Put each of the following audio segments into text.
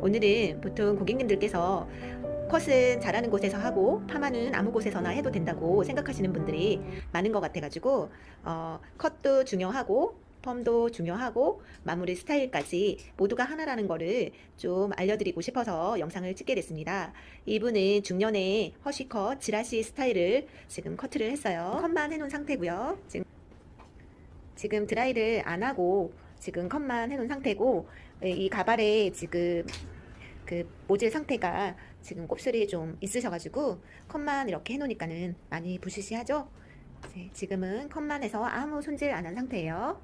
오늘은 보통 고객님들께서 컷은 잘하는 곳에서 하고 파마는 아무 곳에서나 해도 된다고 생각하시는 분들이 많은 것 같아가지고 어, 컷도 중요하고 펌도 중요하고 마무리 스타일까지 모두가 하나라는 거를 좀 알려드리고 싶어서 영상을 찍게 됐습니다. 이분은 중년의 허쉬컷 지라시 스타일을 지금 커트를 했어요. 컷만 해놓은 상태고요. 지금, 지금 드라이를 안 하고 지금 컷만 해놓은 상태고 이 가발에 지금 그 모질 상태가 지금 곱슬이 좀 있으셔가지고 컷만 이렇게 해놓으니까는 많이 부시시하죠? 네, 지금은 컷만 해서 아무 손질 안 한 상태예요.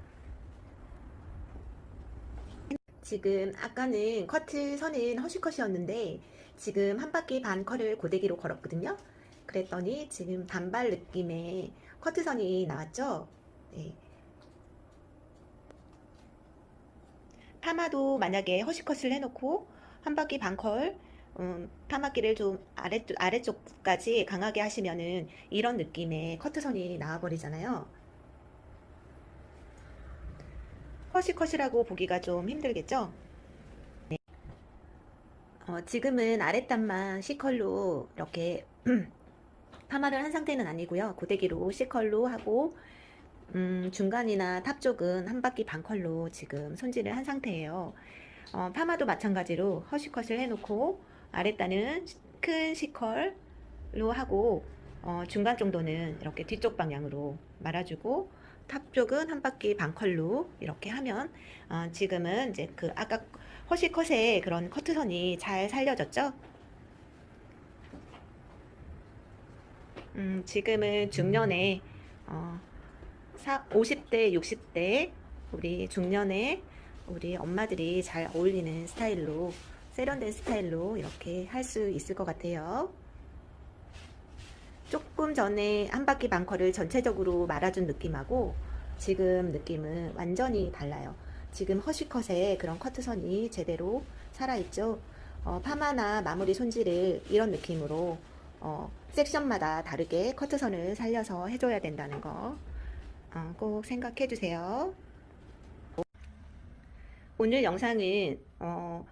지금 아까는 커트 선은 허쉬컷이었는데 지금 한 바퀴 반 컬을 고데기로 걸었거든요. 그랬더니 지금 단발 느낌의 커트선이 나왔죠. 네. 파마도 만약에 허쉬컷을 해놓고 한 바퀴 반 컬, 음, 파마기를 좀 아래쪽, 아래쪽까지 강하게 하시면은 이런 느낌의 커트선이 나와버리잖아요. 허쉬컷이라고 보기가 좀 힘들겠죠? 네. 어, 지금은 아랫단만 C컬로 이렇게 파마를 한 상태는 아니고요. 고데기로 C컬로 하고 음, 중간이나 탑 쪽은 한 바퀴 반 컬로 지금 손질을 한 상태예요. 어, 파마도 마찬가지로 허쉬컷을 해놓고 아랫단은 큰 C컬로 하고 어, 중간 정도는 이렇게 뒤쪽 방향으로 말아주고 탑 쪽은 한 바퀴 반 컬로 이렇게 하면 어, 지금은 이제 그 아까 허쉬컷의 그런 커트선이 잘 살려졌죠? 음, 지금은 중년에 어, 50대, 60대 우리 중년에 우리 엄마들이 잘 어울리는 스타일로 세련된 스타일로 이렇게 할 수 있을 것 같아요. 조금 전에 한 바퀴 반커를 전체적으로 말아준 느낌하고 지금 느낌은 완전히 달라요. 지금 허쉬컷에 그런 커트선이 제대로 살아있죠. 어, 파마나 마무리 손질을 이런 느낌으로 어, 섹션마다 다르게 커트선을 살려서 해줘야 된다는 거 어, 꼭 생각해 주세요. 오늘 영상은 어,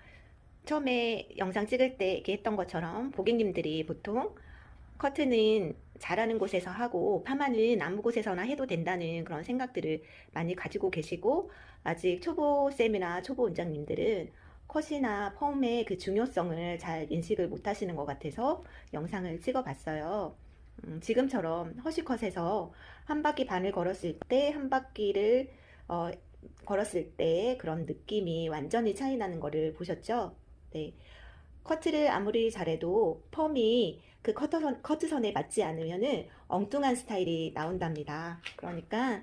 처음에 영상 찍을 때 얘기했던 것처럼 고객님들이 보통 커트는 잘하는 곳에서 하고 파마는 아무 곳에서나 해도 된다는 그런 생각들을 많이 가지고 계시고 아직 초보 쌤이나 초보 원장님들은 컷이나 펌의 그 중요성을 잘 인식을 못 하시는 것 같아서 영상을 찍어 봤어요. 음, 지금처럼 허쉬컷에서 한 바퀴 반을 걸었을 때 한 바퀴를 어, 걸었을 때 그런 느낌이 완전히 차이 나는 거를 보셨죠? 네. 커트를 아무리 잘해도 펌이 그 커트선, 커트선에 맞지 않으면은 엉뚱한 스타일이 나온답니다. 그러니까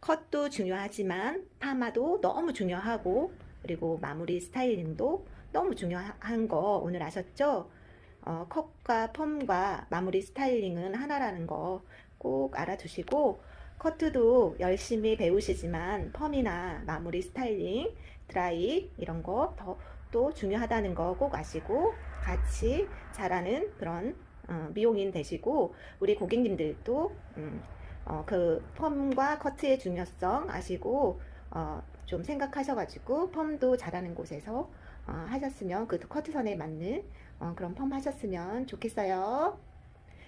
컷도 중요하지만 파마도 너무 중요하고 그리고 마무리 스타일링도 너무 중요한 거 오늘 아셨죠? 어, 컷과 펌과 마무리 스타일링은 하나라는 거 꼭 알아두시고 커트도 열심히 배우시지만 펌이나 마무리 스타일링, 드라이 이런 거 더 또 중요하다는 거 꼭 아시고 같이 잘하는 그런 어, 미용인 되시고 우리 고객님들도 음, 어, 그 펌과 커트의 중요성 아시고 어, 좀 생각하셔가지고 펌도 잘하는 곳에서 어, 하셨으면 그 커트선에 맞는 어, 그런 펌 하셨으면 좋겠어요.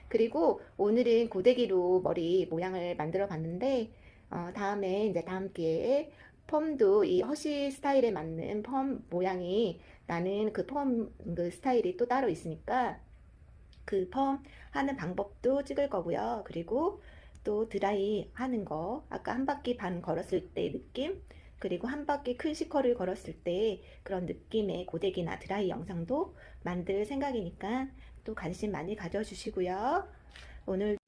그리고 오늘은 고데기로 머리 모양을 만들어 봤는데 어, 다음에 이제 다음 기회에 펌도 이 허쉬 스타일에 맞는 펌 모양이 나는 그 펌그 스타일이 또 따로 있으니까 그 펌 하는 방법도 찍을 거고요. 그리고 또 드라이 하는 거 아까 한 바퀴 반 걸었을 때 느낌 그리고 한 바퀴 큰 시커를 걸었을 때 그런 느낌의 고데기나 드라이 영상도 만들 생각이니까 또 관심 많이 가져주시고요. 오늘